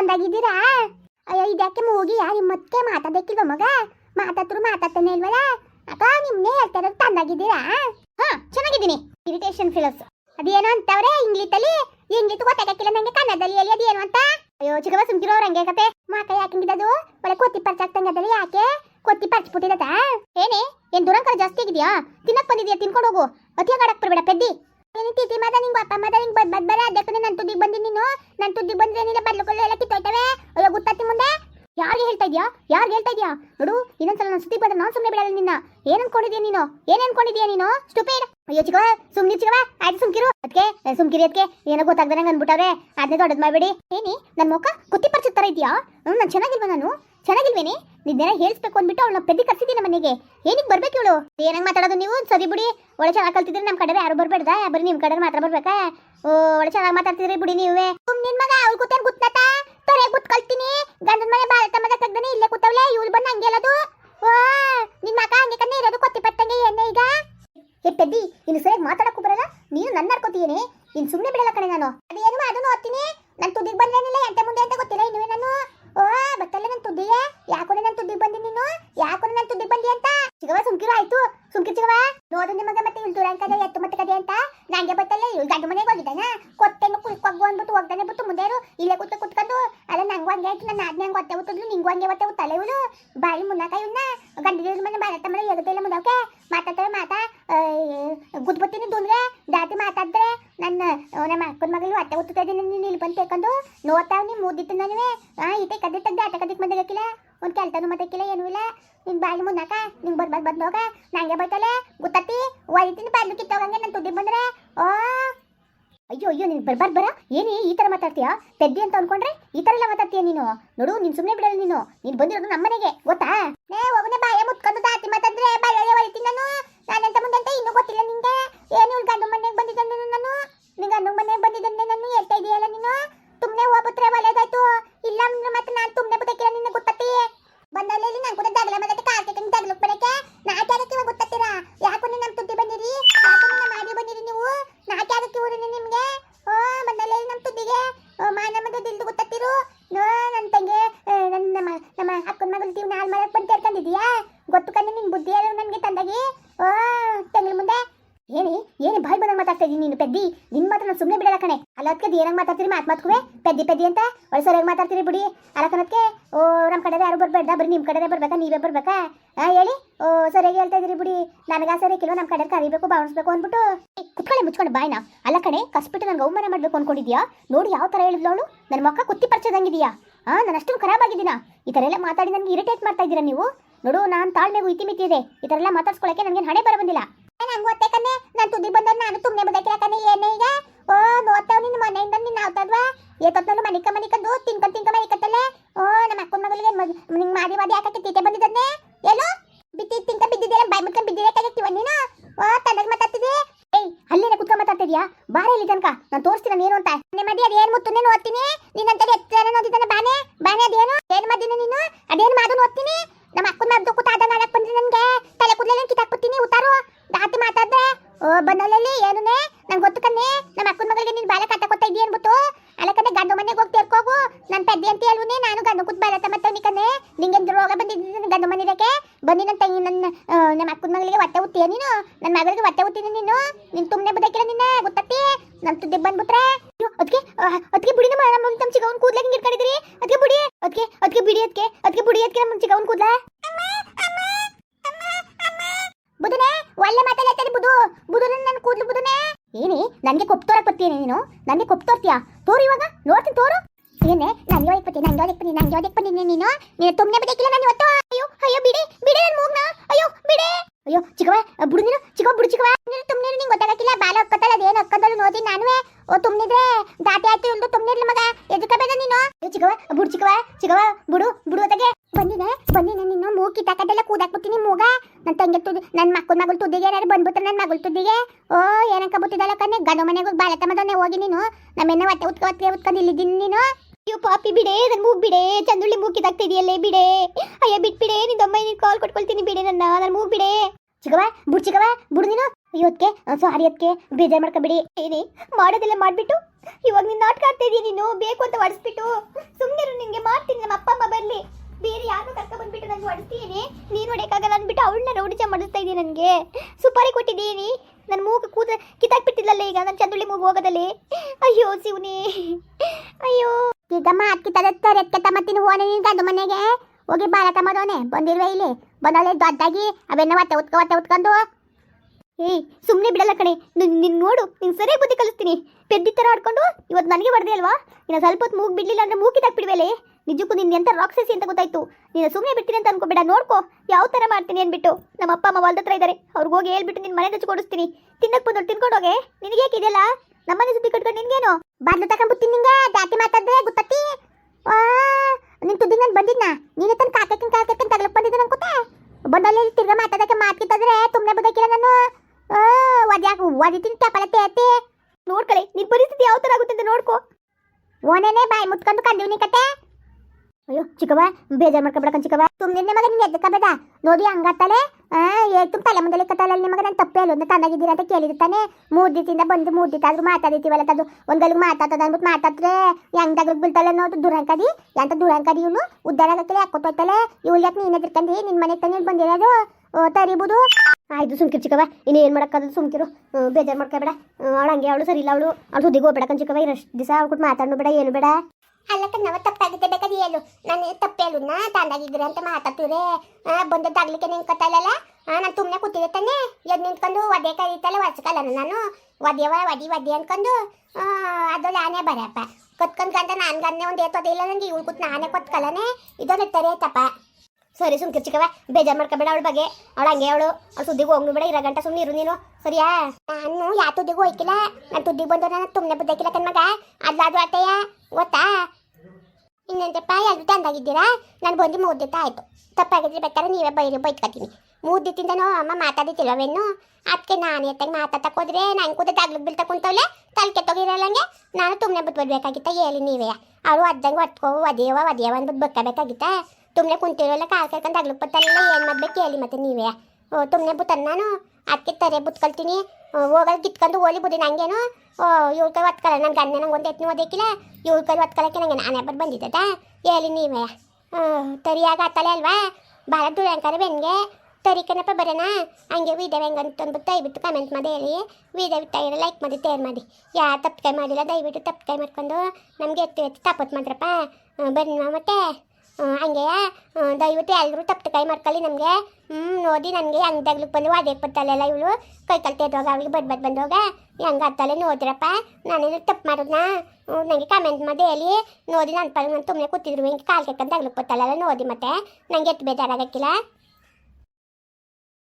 ತಂದಾಗಿದ್ದೀರಾ ಅಯ್ಯೋ ಇದಕ್ಕೆ ಮೂಗಿ? ಯಾರು ಮತ್ತೆ ಮಾತಾಡಕ್ಕಿಲ್ವ ಮಗ? ಮಾತಾಡ್ರು ಮಾತಾಡ್ತಾನೆ ಇಲ್ವಲ್ಲ? ಅಕ್ಕ ನಿಮ್ನೇ ಹೇಳ್ತಾ ಇರೋದು ತಂದಾಗಿದ್ದೀರಾ? ಹಾ, ಚೆನ್ನಾಗಿದ್ದೀನಿ. ಇರಿಟೇಷನ್ ಫಿಲಸ್ ಅದೇನೋ ಅಂತವ್ರೆ ಇಂಗ್ಲಿಷಲ್ಲಿ ಇಂಗ್ಲಿಷ್ ಗೊತ್ತಾಗಕ್ಕಿಲ್ಲ ನಂಗೆ, ಕನ್ನಡದಲ್ಲಿ ಎಲ್ಲಿ ಅದೇನು ಅಂತ? ಅಯ್ಯೋ ಚಿಕ್ಕವ ಸುಮ್ಕಿರೋ ಹಂಗೆ ಕತೆ. ಮಾಕ ಯಾಕಿಂಗಿದದು ಒಳ್ಳೆ ಕೊತ್ತಿ ಪರ್ಚಾಕ್ತಂಗದಲ್ಲಿ ಯಾಕೆ? ಕೊತ್ತಿ ಪರ್ಚ್ಬಿಟ್ಟಿದತ ಏನೇ, ಏನ್ ದುರಂಕರ ಜಾಸ್ತಿ ಆಗಿದ್ಯಾ? ತಿನ್ನಕ್ ಬಂದಿದ್ಯಾ? ತಿನ್ಕೊಂಡು ಹೋಗು. ಅತಿಯಾಗಿ ಆಡಕ್ ಬರ್ಬೇಡ, ಪೆದ್ದಿ. ಏನಿ ತಿತಿ ಮಾದ ನಿಂಗೆ ಅಪ್ಪ ಮಾದ ನಿಂಗೆ ಬದ್ ಬದ್ ಬರ ಅದಕ್ಕೆ ನನ್ನ ತುದಿಗ್ ಬಂದಿ ನೀನು. ನನ್ನ ತುದಿಗ್ ಬಂದ್ರೆ ಏನಿಲ್ಲ ಕೊಲ್ಲ ಎಲ್ಲ ಕಿತ್ತೋಯ್ತವೆ. ಅಯ್ಯೋ, ಗೊತ್ತಾತಿ ಮುಂದೆ. ಯಾರಿಗೆ ಹೇಳ್ತಾ ಇದ್ಯಾ? ಯಾರಿಗೆ ಹೇಳ್ತಾ ಇದ್ಯಾ? ನೋಡು, ಇನ್ನೊಂದ್ಸಲ ನಾನು ಸುದ್ದಿ ಬಂದ್ರೆ ನಾನು ಸುಮ್ಮನೆ ಬಿಡಲ್ಲ ನಿನ್ನ. ಏನ್ ಅನ್ಕೊಂಡಿದ್ಯಾ ನೀನು? ಏನ್ ಅನ್ಕೊಂಡಿದ್ಯಾ ನೀನು? ಸ್ಟುಪೇಡ್ ಅಯ್ಯೋ ಚಿಕ್ಕವ ಸುಮ್ನಿ ಚಿಕ್ಕವ ಆಯ್ತು, ಸುಮ್ಕಿರು. ಅದಕ್ಕೆ ಸುಮ್ಕಿರಿ ಅದಕ್ಕೆ ಏನೋ ಗೊತ್ತಾಗ್ದಂಗೆ ಅನ್ಬಿಟ್ಟವ್ರೆ. ಅದನ್ನೇ ದೊಡ್ಡದ್ ಮಾಡ್ಬೇಡಿ. ಏನಿ ನನ್ನ ಮುಖ ಕುತ್ತಿ ಪರಿಚಯ ತರ ಇದೆಯಾ? ನಾನು ಚೆನ್ನಾಗಿಲ್ವಾ ನಾನು? ಚೆನ್ನಾಗಿಲ್ವೇನೆ? ನಿನ್ನೆಲ್ಲ ಹೇಳ್ಸ್ಬೇಕು ಅಂದ್ಬಿಟ್ಟು ಅವಳನ್ನ ಪ್ರತಿ ಕರ್ಸಿದ್ದೀನಿ ಮನೆಗೆ. ಏನಿಗೆ ಬರ್ಬೇಕು ಇವಳು? ಏನಂಗ್ ಮಾತಾಡೋದು ನೀವು? ಸರಿ ಬಿಡಿ. ಒಳ್ಳೆ ಚೆನ್ನಾಗಿ ಕಲ್ತಿದ್ರೆ ನಮ್ಮ ಕಡೆ ಯಾರು ಬರ್ಬೇಡ ಬರೀ ನಿಮ್ ಕಡೆ ಮಾತ್ರ ಬರ್ಬೇಕಾ? ಒಳ್ಳೆ ಚೆನ್ನಾಗಿ ಮಾತಾಡ್ತಿದ್ರಿ ಬಿಡಿ ನೀವೇ. ನಿನ್ ಮಗ ಅವ್ಳು ಕೂತೇನ್ ಗುತ್ತತ ತೊರೆ ಗುತ್ ಕಲ್ತೀನಿ ಗಂಡನ ಮನೆ ಭಾರತ ಮಗ ತೆಗ್ದಾನೆ ಇಲ್ಲೇ ಕೂತವ್ಲೆ ಇವಳು ಬಂದು ಹಂಗೆ ಹೇಳೋದು ಓ ನಿನ್ ಮಗ ಹಂಗೆ ಕಣ್ಣೆ ಇರೋದು ಕೊತ್ತಿ ಪಟ್ಟಂಗೆ ಏನೇ ಈಗ ಏ ಪೆದ್ದಿ ಇನ್ನು ಸರಿಯಾಗಿ ಮಾತಾಡಕ್ಕೂ ಬರಲ್ಲ ನೀನು ನನ್ನ ನಡ್ಕೋತೀನಿ ಇನ್ನು ಸುಮ್ಮನೆ ಬಿಡಲ್ಲ ಕಣೆ ನಾನು ಅದೇನು ಅದನ್ನು ಓದ್ತೀನಿ ನನ್ನ ತುದಿಗೆ ಬಂದೇನಿಲ್ಲ ಎಂಟೆ ಮುಂದೆ ಅಂತ ಗೊತ್ತಿಲ್ಲ ಇನ್ನುವೇ ನಾನು ಓ ಬತ್ತಲ್ಲ ನನ್ನ ತುದಿಗೆ ಯಾಕೊನೆ ನನ್ನ ತುದಿಗೆ ಬಂದಿ ನೀನು ಯಾಕೊನೆ ನನ್ನ ತುದಿಗೆ ಬಂದಿ ಅಂತ ಚಿಗವ ಸುಮ್ಕಿರು ಆಯ್ತು ಸುಮ್ಕಿರು ಚಿಗವ ನೋಡು ನಿಮಗೆ ಮತ್ತೆ ಇಲ್ಲಿ ದುರಂಕದೆ ಎತ್ತು ಮತ್ತೆ ಕದೆ ಅಂತ ನಂಗೆ ಬತ್ತಲ್ಲ ಇವ್ಳು ಗಂಡ ಮನೆಗೆ ಹೋಗಿದ್ದಾನ ಕೊತ್ತೆನು ಕುಯ್ಕೊಗ್ಗು ಅಂದ್ಬಿಟ್ಟು ಹೋಗ್ತಾನೆ ಬಿಟ್ಟು ಮುಂದೆ ಇರು, ಇಲ್ಲೇ ಕೂತ್ಕೊ ಕುತ್ಕೊಂಡು ಹಂಗೆ ಆಯ್ತು ನನ್ನ ಆಜ್ಞೆ ಹಂಗೆ ಒತ್ತೆ ಉತ್ತದ್ಲು, ನಿಂಗೂ ಹಂಗೆ ಒತ್ತೆ ಉತ್ತಲ್ಲ ಇವಳು ಬಾಯಿ ಮುನ್ನಾಕ ಇವನ್ನ ಗಂಡಿಗೆ ಮನೆ ಭಾರತ ಮನೆ ಎಗದೆಲ್ಲ ಮುಂದಕ್ಕೆ ಮಾತಾಡ್ತಾರೆ ಮಾತಾ ಗುದ್ಬತ್ತೀನಿ ದುಂದ್ರೆ ದಾತಿ ಮಾತಾಡಿದ್ರೆ ನನ್ನ ನಮ್ಮ ಅಕ್ಕನ ಮಗಳು ಅತ್ತೆ ಉತ್ತಾ ಇದ್ದೀನಿ, ನೀನು ಇಲ್ಲಿ ಬಂದು ತೇಕೊಂಡು ನೋಡ್ತಾವ ನೀನು ಮೂದಿತ್ತು ನನಗೆ ಆ, ಈತೆ ಕದ್ದಿ ತೆಗ್ದೆ ಆಟ ಕದಿಕ್ ಬಂದಾಗಿಲ್ಲ ಒಂದು ಕೆಲ್ತನು ಮತ್ತಕ್ಕಿಲ್ಲ ಏನೂ ಇಲ್ಲ? ನಿನ್ ಬಾಯಿ ಮುನ್ನಾಕ? ನಿಂಗೆ ಬರ್ಬಾರ್ದು ಬಂದೋಗ ನಂಗೆ ಬೈತಲೆ ಗೊತ್ತತ್ತಿ, ಒಯ್ತೀನಿ, ಬಾಯ್ಲು ಕಿತ್ತೋಗಂಗೆ ನನ್ನ ತುದಿ ಬಂದ್ರೆ? ಓ ಅಯ್ಯೋ ಅಯ್ಯೋ, ನೀನು ಬರ್ಬಾರ್ದು ಬರ ಏನೇ ಈ ಥರ ಮಾತಾಡ್ತೀಯಾ? ಪೆದ್ದಿ ಅಂತ ಅನ್ಕೊಂಡ್ರೆ ಈ ಥರ ಎಲ್ಲ ಮಾತಾಡ್ತೀಯ ನೀನು? ನೋಡು, ನೀನು ಸುಮ್ಮನೆ ಬಿಡಲ್ಲ ನೀನು. ನೀನು ಬಂದಿರೋದು ನಮ್ಮನೆಗೆ ಗೊತ್ತಾ? ನೇ ಒಬ್ಬನೇ ಬಾಯ ಮುತ್ಕೊಂಡು ದಾತಿ ಮಾತಾಡಿದ್ರೆ ಬಾಯಲ್ಲೇ ಹೊಳಿತೀನಿ ನಾನು. ನಾನಂತ ಅಂತ ಇನ್ನೂ ಗೊತ್ತಿಲ್ಲ ನಿಂಗೆ. ಏನು ಇವ್ಳು ಗಂಡು ಮನೆಗೆ ಬಂದಿದ್ದೆ ನಾನು ನಿಂಗೆ ಗಂಡು ಮನೆಗೆ ಬಂದಿದ್ದೆ ನಾನು. ಹೇಳ್ತಾ ಇದೆಯಲ್ಲ ನೀನು. ಸುಮ್ಮನೆ ಹೋಗ್ಬಿಟ್ರೆ ಒಳ್ಳೇದಾಯ್ತು. ಇಲ್ಲ ಮತ್ತೆ ನಾನು ಸುಮ್ಮನೆ ಬದುಕಿಲ್ಲ ನಿನ್ನ ಗೊತ್ತತ್ತಿ ಬಂದಲ್ಲಿ ನಾನು ಕೂಡ ದಗಲ ಮದಕ್ಕೆ ಕಾರ್ತಿಕ ದಗಲಕ್ ಬರಕ್ಕೆ ನಾಟ್ಯಾದಕ್ಕೆ ಇವಾಗ ಗೊತ್ತತ್ತೀರಾ ಯಾಕೋ ನಮ್ಮ ತುದ್ದಿ ಬಂದಿರಿ ಯಾಕೋ ನಮ್ಮ ಮಾಡಿ ಬಂದಿರಿ ನೀವು ನಾಟ್ಯಾದಕ್ಕೆ ಊರಿನ ನಿಮ್ಗೆ ಓ ಬಂದಲ್ಲಿ ನಮ್ಮ ತುದ್ದಿಗೆ ಓ ಮಾ ನಮ್ಮದು ದಿಲ್ದು ಗೊತ್ತತ್ತಿರು ನೋ ನನ್ನ ತಂಗೆ ಆ, ನನ್ನ ನಮ್ಮ ನಮ್ಮ ಅಕ್ಕನ ಮಾಡಕ್ ಬಂದು ಸೇರ್ಕೊಂಡಿದೀಯಾ ಗೊತ್ತು ಕಣ್ಣು ನಿನ್ ಬುದ್ಧಿ ಹೇಳು ನನಗೆ ತಂದಾಗಿ? ಓ, ತೆಂಗಿನ ಮುಂದೆ. ಏನಿ ಏನಿ ಬಾಯ್ ಬಂದಾಗ ಮಾತಾಡ್ತಾ ಇದ್ದೀನಿ ನೀನು, ಪೆದ್ದಿ? ನಿನ್ ಮಾತ್ರ ನಾನು ಸುಮ್ಮನೆ ಬಿಡಲ್ಲ ಕಣೆ. ಅಲ್ಲ ಅದಕ್ಕೆ ಏನಂಗ್ ಮಾತಾಡ್ತೀರಿ? ಮಾತ್ ಮಾತ್ಕುವೆ. ಪೆದ್ದಿ ಪೆದ್ದಿ ಅಂತ. ಒಳ್ಳೆ ಸರಿಯಾಗಿ ಮಾತಾಡ್ತೀರಿ ಬಿಡಿ. ಅಲ್ಲ ಕಣಕ್ಕೆ ಓ ನಮ್ಮ ಕಡೆ ಯಾರು ಬರಬೇಡ ಬರೀ ನಿಮ್ಮ ಕಡೆ ಬರ್ಬೇಕಾ? ನೀವೇ ಬರ್ಬೇಕಾ? ಹಾ ಹೇಳಿ. ಓ, ಸರಿಯಾಗಿ ಹೇಳ್ತಾ ಇದ್ದೀರಿ ಬಿಡಿ. ನನಗೆ ಸರಿ ಕೆಲವು ನಮ್ಮ ಕಡೆ ಕರಿಬೇಕು ಬಾವಿಸ್ಬೇಕು ಅಂದ್ಬಿಟ್ಟು? ಕುತ್ಕೊಳ್ಳಿ, ಮುಚ್ಕೊಂಡು ಬಾಯ್ನ. ಅಲ್ಲ ಕಣೆ, ಕಸ್ಬಿಟ್ಟು ನಂಗೆ ಅವಮಾನ ಮಾಡಬೇಕು ಅನ್ಕೊಂಡಿದ್ಯಾ? ನೋಡಿ ಯಾವ ಥರ ಹೇಳಿದ್ಲು ಅವಳು? ನನ್ನ ಮಕ್ಕ ಕುತ್ತಿ ಪರಿಚಯದಂಗಿದೆಯಾ? ಹಾ ನಾನು ಅಷ್ಟೊಂದು ಖರಾಬ್ ಆಗಿದ್ದೀನಾ? ಈ ಥರ ಎಲ್ಲ ಮಾತಾಡಿ ನನಗೆ ಇರಿಟೇಟ್ ಮಾಡ್ತಾ ಇದ್ದೀರಾ ನೀವು? ನೋಡು, ನಾನು ತಾಳ್ಮೆಗೂ ಇತಿಮಿತಿ ಇದೆ. ಈ ಥರ ಎಲ್ಲ ಮಾತಾಡ್ಸ್ಕೊಳಕ್ಕೆ ನನಗೆ ಹಣೆ ಬರ ಬಂದಿಲ್ಲ ನಂಗೆ ಗೊತ್ತೇ ಕಣ್ಣೆ. ನಾನು ತುದಿ ಬಂದ ನಾನು ತುಮ್ನೆ ಬದಕಿಲ್ಲ ಕಣ್ಣೆ. ಏನೇ ಈಗ? ಓ ನೋಡ್ತಾವ್ ನಿನ್ನ ಮನೆಯಿಂದ ನಿನ್ನ ಆವ್ತದ್ವಾ ಏತೊತ್ತಲ್ಲಿ ಮನಿಕ ಮನಿಕದ್ದು ತಿನ್ಕ ತಿನ್ಕ ಮನಿಕತ್ತಲ್ಲೇ ಓ, ನಮ್ಮ ಅಕ್ಕನ ಮಗಳಿಗೆ ನಿಂಗೆ ಮಾದಿ ಮಾದಿ ಹಾಕಕ್ಕೆ ತೀಟೆ ಬಂದಿದ್ದನ್ನೇ ಎಲ್ಲೋ? ತಿನ್ಕ ಬಿದ್ದಿದ್ದೆಲ್ಲ ಬಾಯ್ ಮುಟ್ಕೊಂಡು ಬಿದ್ದಿದೆ ಕಲಿತೀವ ನೀನು? ಓ ತನಗೆ ಮಾತಾಡ್ತಿದ್ದೆ? ಏಯ್, ಅಲ್ಲಿನ ಕುತ್ಕೊಂಡ್ ಮಾತಾಡ್ತಿದ್ಯಾ? ಬಾರ ಇಲ್ಲಿ ತನಕ. ನಾನು ತೋರಿಸ್ತೀನಿ ನಾನು ಅಂತ. ಮದಿ, ಅದೇನು ನೀನು ನೋಡ್ತೀನಿ ಅದೇನು ಮಾಡು ಓದ್ತೀನಿ ನಮ್ಮ ಅಕ್ಕನ ಮಾತು ಅದನ್ನ ಆಡಕ್ ಬಂದ್ರೆ ನನಗೆ. ತಲೆ ಕೂದಲೆಲ್ಲ ಕಿತ್ತಾಕ್ಬಿಡ್ತೀನಿ, ಉತ್ತಾರು. ದಾತಿ ಮಾತಾಡ್ದೆ. ಓ ಬಂದಲ್ಲಿ ಏನುನೆ ನಂಗೆ ಗೊತ್ತು ಕಣ್ಣೆ ನಮ್ಮ ಅಕ್ಕನ ಮಗಳಿಗೆ ನೀನು ಬಾಲ ಕಟ್ಟ ಕೊತ್ತಾ ಇದೀಯ ಅನ್ಬಿಟ್ಟು ಅಲ್ಲಕಂದ್ರೆ ಗಂಡು ಮನೆಗೆ ಹೋಗಿ ತೆರ್ಕೋಗು ನನ್ನ ಪೆದ್ದೆ ಅಂತ ಹೇಳ್ವನೆ ನಾನು ಗಂಡು ಕೂತ್ ಬಾಲ ಮತ್ತೆ ನಿಕನ್ನೆ ನಿಂಗೆ ರೋಗ ಬಂದಿದ್ದೀನಿ ಗಂಡ ಮನೆಗೆ ಬಂದಿ ನನ್ನ ತಂಗಿ ನನ್ನ ನಮ್ಮ ಅಕ್ಕನ ಮಗಳಿಗೆ ಹೊಟ್ಟೆ ಉತ್ತೀಯ ನೀನು? ನನ್ನ ಮಗಳಿಗೆ ಹೊಟ್ಟೆ ಉತ್ತೀನಿ ನೀನು? ನೀನು ತುಂಬನೇ ಬದಕಿಲ್ಲ ನಿನ್ನ? ಗೊತ್ತತ್ತಿ ನಮ್ಮ ತುದ್ದಿಗೆ ಬಂದ್ಬಿಟ್ರೆ? ಅದಕ್ಕೆ ಅದಕ್ಕೆ ಬಿಡಿ ನಮ್ಮ ನಮ್ಮ ತಮ್ಮ ಚಿಗವನ್ ಕೂದ್ಲಾಗ ಹಿಂಗೆ ಇಟ್ಕೊಂಡಿದ್ರಿ ಅದಕ್ಕೆ ಬಿಡಿ ಅದಕ್ಕೆ ಅದಕ್ಕೆ ಬಿಡಿ ಅದಕ್ಕೆ ಅದಕ್ಕೆ ಬಿಡಿ ಅದಕ್ಕೆ ನಮ್ಮ ಚಿಗವನ್ ಕೂದ್ಲ? ಬುಧನೆ, ಒಳ್ಳೆ ಮಾತಾಡ್ತಾರೆ ಬುದು ಬುದು ನನ್ನ ಕೂದ್ಲು ಬುಧನೆ. ಏನಿ, ನನಗೆ ಕೊಪ್ಪ ತೋರಕ್ ಬರ್ತೀನಿ ನೀನು? ನನಗೆ ಕೊಪ್ಪ ತೋರ್ತೀಯಾ? ತೋರು ಇವಾಗ, ನೋಡ್ತೀನಿ, ತೋರು. ಏನೇ ನಾನು ಯೋದಕ್ಕೆ ಬರ್ತೀನಿ ನಾನು ಯೋದಕ್ಕೆ ಬರ್ತೀನಿ ನಾನು ಯೋದಕ್ಕೆ ಬಂದಿದ್ದೀನಿ ನೀನು ನೀನು. ತುಮ್ಮನೆ ಬದಕಿಲ್ಲ ನಾನು ಇವತ್ತು? ಅಯ್ಯೋ ಅಯ್ಯೋ, ಬಿಡಿ ಬಿಡಿ ನನ್ನ ಮೂಗ್ನ. ಅಯ್ಯೋ, ಬಿಡಿ. ಅಯ್ಯೋ ಚಿಕ್ಕವ ಬುಡು ನೀನು ಚಿಕ್ಕವ ಬುಡು ಚಿಕ್ಕವ ನೀನು ತುಮ್ಮನೆ ನಿಂಗೆ ಗೊತ್ತಾಗಕ್ಕಿಲ್ಲ, ಬಾಲ ಹೊಕ್ಕತ್ತಲ್ಲ ಅದೇನು ಹೊಕ್ಕದಲ್ಲ ನೋದಿ ನಾನುವೆ. ಓ ತುಂಬಿದ್ರೆ ದಾಟಿ ಆಯ್ತು ಇಲ್ದು ತುಮ್ಮನಿರ್ಲಿ ಮಗ. ಎದಕ್ಕಬೇಡ ನೀನು? ಅಯ್ಯೋ ಚಿಕ್ಕವ ಬುಡು ಚಿಕ್ಕವ ಚಿಕ್ಕವ ಬುಡು ಬುಡು ಹೊತ್ತಗೆ. ಬಂದಿನ ಬಂದಿನ ನೀನು ಮೂಗು ಕಿತ್ತಾಕದೆಲ್ಲ ಕೂದಾಕ್ಬಿಡ್ತೀನಿ ಮೂಗ. ನನ್ನ ತಂಗಿ ತುದಿ ನನ್ನ ಮಕ್ಕಳ ಮಗಳು ತುದಿಗೆ ಏನಾರು ಬಂದ್ಬಿಟ್ರೆ ನನ್ನ ಮಗಳ ತುದಿಗೆ ಓ ಏನಕ್ಕ ಬಿಟ್ಟಿದ್ದಲ್ಲ ಕಣ್ಣೆ ಗಂಡು ಮನೆಗೆ ಹೋಗಿ ಬಾಳ ತಮ್ಮದನ್ನೇ ಹೋಗಿ ನೀನು. ನಮ್ಮೆನ್ನ ಹೊಟ್ಟೆ ಉತ್ಕ, ಹೊತ್ತಿಗೆ ಉತ್ಕೊಂಡು ಇಲ್ಲಿದ್ದೀನಿ ನೀನು. ಅಯ್ಯೋ ಪಾಪಿ ಬಿಡೆ ನನ್ನ ಮೂಗ್ ಬಿಡೆ, ಚಂದುಳ್ಳಿ ಮೂಗ್ ಇದೆಯಲ್ಲೇ ಬಿಡೆ. ಅಯ್ಯ ನಿನ್ ಅಮ್ಮ ನೀನು ಕಾಲ್ ಕೊಟ್ಕೊಳ್ತೀನಿ ಬಿಡೆ ನನ್ನ ನನ್ನ ಮೂಗ್ ಬಿಡೆ. ಚಿಗವ ಬುಡ್ ಚಿಗವ ಬುಡ್ ನೀನು. ಇವತ್ಕೆ ಸಾರಿ ಅದಕ್ಕೆ ಬೇಜಾರು ಮಾಡ್ಕೊಬಿಡಿ. ಏನೇ, ಮಾಡೋದೆಲ್ಲ ಮಾಡ್ಬಿಟ್ಟು, ಇವಾಗ ನೀನ್ ನಾಟಕ ಆಡ್ತಾ ನೀನು, ಬೇಕು ಅಂತ ಹೊಡಿಸ್ಬಿಟ್ಟು. ಸುಮ್ಮನೆ ನಿಂಗೆ ಮಾಡ್ತೀನಿ, ನಮ್ಮ ಅಪ್ಪ ಅಮ್ಮ ಬರ್ಲಿ. ಬೇರೆ ಯಾರು ಕರ್ಕ ಬಂದ್ಬಿಟ್ಟು ನಂಗೆ ಹೊಡಿಸ್ತೀನಿ ನೀನು ಹೊಡೆಯಕ್ಕಾಗಲ್ಲ ಅಂದ್ಬಿಟ್ಟು ಅವಳನ್ನ ರೌಡಿಚ ಮಾಡಿಸ್ತಾ ಇದೀನಿ ನನಗೆ. ಸುಪಾರಿ ಕೊಟ್ಟಿದ್ದೀನಿ ನನ್ನ ಮೂಗು ಕೂದ ಕಿತ್ತಾಕ್ಬಿಟ್ಟಿಲ್ಲಲ್ಲ ಈಗ ನನ್ನ ಚಂದುಳ್ಳಿ ಮೂಗು ಹೋಗೋದಲ್ಲಿ? ಅಯ್ಯೋ ಶಿವನಿ. ಅಯ್ಯೋ. ಈಗ ಮಾತ್ಕಿತ್ತದ ತಮ್ಮ ತಮ್ಮತ್ತಿನ ಹೋನೆ ನಿನ್ ಮನೆಗೆ. ಹೋಗಿ ಬಾಲ ತಮ್ಮದೋನೆ ಬಂದಿಲ್ವೇ ಇಲ್ಲಿ. ಬಂದವಳೆ ದೊಡ್ಡಾಗಿ, ಅವೆನ್ನ ಒತ್ತೆ ಉತ್ಕ, ಒತ್ತೆ ಉತ್ಕೊಂಡು. ಏಯ್ ಸುಮ್ಮನೆ ಬಿಡಲ್ಲ ಕಣೆ. ನಿನ್ ನೋಡು, ನಿನ್ ಸರಿಯಾಗಿ ಬುದ್ಧಿ ಕಲಿಸ್ತೀನಿ. ಪೆದ್ದಿ ಥರ ಆಡ್ಕೊಂಡು, ಇವತ್ತು ನನಗೆ ಬರ್ದೇ ಅಲ್ವಾ? ಇನ್ನ ಸ್ವಲ್ಪ ಹೊತ್ತು ಮೂಗು ಬಿಡ್ಲಿಲ್ಲ ಅಂದ್ರೆ ಮೂಗಿದಾಕ್ಬಿಡ್ವೇಲೆ ನಿಜಕ್ಕೂ ನಿನ್ ಎಂತ ರಾಕ್ಷಸಿ ಅಂತ ಗೊತ್ತಾಯ್ತು. ನೀನು ಸುಮ್ಮನೆ ಬಿಡ್ತೀನಿ ಅಂತ ಅನ್ಕೋಬೇಡ, ನೋಡ್ಕೊ. ಯಾವ ಥರ ಮಾಡ್ತೀನಿ ಅಂದ್ಬಿಟ್ಟು. ನಮ್ಮ ಅಪ್ಪ, ಅಮ್ಮ ಹೊಲ್ದತ್ರ ಇದ್ದಾರೆ ಅವ್ರಿಗೆ ಹೋಗಿ ಹೇಳ್ಬಿಟ್ಟು ನಿನ್ನ ಮನೆ ಕೊಡಿಸ್ತೀನಿ ತಿನ್ನಕ್ ಬಂದವ್ರು ತಿನ್ಕೊಂಡೋಗೆ ನಿನಗೆ ಇದೆಯಲ್ಲ? ನಮ್ಮನೆ ಸುದ್ದಿ ಕಟ್ಕೊಂಡು ನಿನ್ಗೇನು? ಬಾದ್ಲು ತಗೊಂಡ್ಬಿಡ್ತೀನಿ ನಿಂಗೆ. ಜಾತಿ ಮಾತಾಡಿದ್ರೆ ಗೊತ್ತತ್ತಿ ಓ ನಿನ್ ತುದಿ ನಾನು ಬಂದಿದ್ನ? ನೀನು ತನ್ನ ಕಾಕಕ್ಕಿನ ಕಾಕಕ್ಕಿನ ತಗಲಕ್ ನಂಗೆ ಅನ್ಕೋತೆ ಬಂದಲ್ಲಿ ತಿರ್ಗಾ ಮಾತಾಡಕ್ಕೆ ಮಾತ್ಕಿತ್ತಂದ್ರೆ ತುಂಬನೇ ಬದಕಿಲ್ಲ ನಾನು. ಒದ್ಯಾಕ ಒದಿತೀನಿ ಟಪಲ ತೇತಿ ನೋಡ್ಕೊಳ್ಳಿ ನಿನ್ ಪರಿಸ್ಥಿತಿ ಯಾವ ತರ ಆಗುತ್ತೆ ಅಂತ ನೋಡ್ಕೋ. ಓನೇನೆ ಬಾಯಿ ಮುತ್ಕೊಂಡು ಕಂದಿವ್ನಿ ಕತೆ. ಅಯ್ಯೋ ಚಿಕ್ಕವ ಬೇಜಾರ್ ಮಾಡ್ಕೊಬೇಡ ಚಿಕ್ಕವ ಸುಮ್ಮನೆ ಮಗ ನಿನ್ ಎದ್ದಕ್ಕ ಬೇಡ ನೋಡಿ ಆ ಏತು ತಲೆ ಮುಂದೆ ಕತ್ತಲ್ಲ ನಿಮಗೆ ನಾನು ತಪ್ಪೇ ಅಲ್ಲ ತಂದಾಗಿದ್ದೀರಾ ಅಂತ ಕೇಳಿದ್ರು ತಾನೆ. ಮೂರ್ ದಿವಸದಿಂದ ಬಂದು ಮೂರು ದಿವಸ ಆದ್ರೂ ಮಾತಾಡಿತೀವಲ್ಲ ತದು ಒಂದು ಗಲ್ಗೆ ಮಾತಾಡ್ತದ ಅಂದ್ಬಿಟ್ಟು ಮಾತಾಡ್ರೆ ಹೆಂಗ್ ಬೀಳ್ತಾಳೆ ನೋಡು ದುರಂಕದಿ ಎಂತ ದುರಂಕದಿ ಇವನು ಉದ್ದಾರ ಆಗತ್ತಲೆ ಹಾಕೋತೋಯ್ತಲೆ ಇವಳು ಯಾಕೆ ನೀನು ತಿರ್ಕಂಡಿ ನಿನ್ನ ಮನೆ ತಾನೇ ಬಂದಿರೋದು? ತರಿಬೋದು. ಆಯ್ತು, ಸುಮ್ಕಿರು ಚಿಕ್ಕವ ಇನ್ನು ಏನು ಮಾಡೋಕ್ಕಾದ್ರು ಸುಮ್ಕಿರು ಬೇಜಾರು ಮಾಡ್ಕೋಬೇಡ. ಅವಳು ಹಂಗೆ ಅವಳು ಸರಿ ಇಲ್ಲ ಅವಳು. ಅವಳು ಸುದ್ದಿಗೆ ಹೋಗ್ಬೇಡ ಚಿಕ್ಕವ ಇರಷ್ಟು ದಿವಸ ಅವ್ಳು ಮಾತಾಡೋ ಬೇಡ, ಏನು ಬೇಡ. ಅಲ್ಲ ನಾವು ತಪ್ಪಾಗಿದ್ದೆ ಬೇಕಾದ್ರೆ ಹೇಳು. ನಾನು ತಪ್ಪು ಹೇಳುನ ತಂದಾಗಿದ್ರೆ ಅಂತ ಮಾತಾಡ್ತೀವ್ರೆ. ಬಂದದ್ದಾಗ್ಲಿಕ್ಕೆ ನಿಂತ್ಕೊತಾಯಿಲ್ಲ ನಾನು ಸುಮ್ಮನೆ ಕೂತಿದ್ದೆ ತಾನೆ. ಎದ್ದು ನಿಂತ್ಕೊಂಡು ಒದೆ ಕರೀತಲ್ಲ ಒರ್ಸ್ಕಲ್ಲ ನಾನು. ಒದೆಯವ ವಡಿ ಒದೆ ಅನ್ಕೊಂಡು. ಅದು ನಾನೇ ಬರಪ್ಪ. ಕೊತ್ಕೊಂಡ್ಕಂತ ನಾನು ಗನ್ನೆ ಒಂದು ಏತೋದೇ ಇಲ್ಲ ನನಗೆ ಇವಳು ಕೂತ್ ನಾನೇ ಕೊತ್ಕಲ್ಲನೆ ಇದೊಂದು ತರೇತಪ್ಪ ಸರಿ ಸುಮ್ಕಿರ್ ಚಿಕ್ಕವ ಬೇಜಾರು ಮಾಡ್ಕೋಬೇಡ ಅವಳ ಬಗ್ಗೆ. ಅವಳು ಹಂಗೆ ಅವಳು. ಅವ್ಳು ಸುದ್ದಿಗೆ ಹೋಗ್ಬಿಡ ಇರೋ ಗಂಟ ಸುಮ್ಮನೆ ಇರು ನೀನು. ಸರಿಯಾ? ನಾನು ಯಾ ತುದ್ದಿಗೂ ಹೋಯ್ಕಿಲ್ಲ. ನಾನು ತುದ್ದಿಗೆ ಬಂದು ನಾನು ತುಮ್ಮನೆ ತನ್ನ ಮಗ. ಅಲ್ಲಾದ್ರು ಅತ್ತೆಯ ಗೊತ್ತಾ? ಇನ್ನೆಂತಪ್ಪ ಎಲ್ಲರೂ ತಂದಾಗಿದ್ದೀರಾ ನಾನು ಬಂದು ಮೂರ್ದಿತ್ತ ಆಯಿತು. ತಪ್ಪಾಗಿದ್ರೆ ಬೇಕಾದ್ರೆ ನೀವೇ ಬೈರಿ, ಬೈತ್ಕೊತೀನಿ. ಮೂರ್ದಿತ್ತಿಂದನೋ ಅಮ್ಮ ಮಾತಾಡಿದ್ದಿಲ್ಲವೇನು ಅದಕ್ಕೆ ನಾನು ಎತ್ತಾಗ ಮಾತಾಡಕ್ ಹೋದ್ರೆ ನಾನು ಕೂಡ ದಾಗ್ಲಿಗೆ ಬೀಳ್ತಾ ಕುಂತವ್ಲೆ ತಲೆ ಕೆಟ್ಟೋಗಿರಲ್ಲಂಗೆ ನಾನು ತುಂಬನೇ ಬಿಟ್ಟು ಬರ್ಬೇಕಾಗಿತ್ತ ಹೇಳಿ ನೀವೇ. ಅವಳು ಅದ್ದಂಗೆ ಒಟ್ಕೋ ಒದೆಯವ ಒದೆಯವ ಅಂದ್ಬಿಟ್ಟು ಬಕ್ಕಬೇಕಾಗಿತ್ತ? ತುಮ್ಮನೆ ಕುಂತಿರೋಲ್ಲ ಕಾಲ್ ಕರ್ಕೊಂಡು ದಾಗ್ಲಿಗೆ ಬತ್ತಲ್ಲ ಏನು ಮಾಡ್ಬೇಕು ಹೇಳಿ ಮತ್ತೆ ನೀವೇ. ಓ ತುಮ್ಮನೆ ಬುತ್ತನ್ ನಾನು? ಅದಕ್ಕೆ ತರೆ ಬುತ್ಕೊಳ್ತೀನಿ. ಹೋಗೋದು ಕಿತ್ಕೊಂಡು ಹೋಲಿ ಬುದ್ಧಿ ನಂಗೇನು? ಓ ಇವ್ಳ ಕೈ ಒತ್ಕೊಳ್ಳ ನನ್ನ ಗಂಡ ನಂಗೆ ಒಂದು ಎತ್ತು ಓದಕ್ಕಿಲ್ಲ ಇವ್ರ ಕೈ ಒತ್ಕೊಳಕ್ಕೆ ನಂಗೆ ನಾನೇ ಬರ್ ಬಂದಿದ್ದದ. ಹೇಳಿ ನೀವೇ. ತರಿಯಾಗ ಆತಲೆ ಅಲ್ವಾ? ಭಾಳ ದುರಂಕಾರ ಬೆನ್ಗೆ. ತರಿಕನಪ್ಪ ಬರೋಣ. ಹಂಗೆ ವಿಡಿಯೋ ಹೆಂಗೆ ಅಂತ ಅಂದ್ಬಿಟ್ಟು ದಯವಿಟ್ಟು ಕಮೆಂಟ್ ಮಾಡಿ ಹೇಳಿ. ವಿಡಿಯೋ ಬಿಟ್ಟಾಗಿರೋ ಲೈಕ್ ಮಾಡಿ ತೇರ್ ಮಾಡಿ. ಯಾರು ತಪ್ಪು ಮಾಡಿಲ್ಲ, ದಯವಿಟ್ಟು ತಪ್ಪು ಕೈ ಮಾಡ್ಕೊಂಡು ನಮಗೆ ಎತ್ತು ಎತ್ತು ತಪ್ಪತ್ತು ಮಾಡ್ರಪ್ಪ. ಬನ್ನಿ ಮತ್ತೆ ಹಂಗೆ ದಯವಿಟ್ಟು ಎಲ್ಲರೂ ತಪ್ಪು ಕೈ ಮಾಡ್ಕೊಳ್ಳಿ ನಮಗೆ. ಹ್ಞೂ ನೋಡಿ ನನಗೆ ಹಂಗೆ ತಗ್ಲಿಕ್ಕೆ ಬಂದು ಅದೇ ಬತ್ತಲ್ಲ ಇವಳು. ಕೈ ಕಲ್ತಿದ್ವಾಗ ಅವಳಿಗೆ ಬಡ್ ಬಡ್ ಬಂದೋಗ. ಹೆಂಗೆ ಹತ್ತಲೆ ನೋಡಿದ್ರಪ್ಪ. ನಾನೇನು ತಪ್ಪು ಮಾಡೋದನ್ನ ನನಗೆ ಕಮೆಂಟ್ ಮಾಡಿ ಹೇಳಿ. ನೋಡಿ ನನ್ನ ಪರ ನಾನು ಸುಮ್ಮನೆ ಕೂತಿದ್ರು, ಹಿಂಗೆ ಕಾಲು ಕೆಕ್ಕಂತ ತಗ್ಲಿಕ್ಕೆ ಬತ್ತಲ್ಲ ನೋಡಿ ಮತ್ತೆ. ನಂಗೆ ಎತ್ತು ಬೇಜಾರಾಗಕ್ಕಿಲ್ಲ.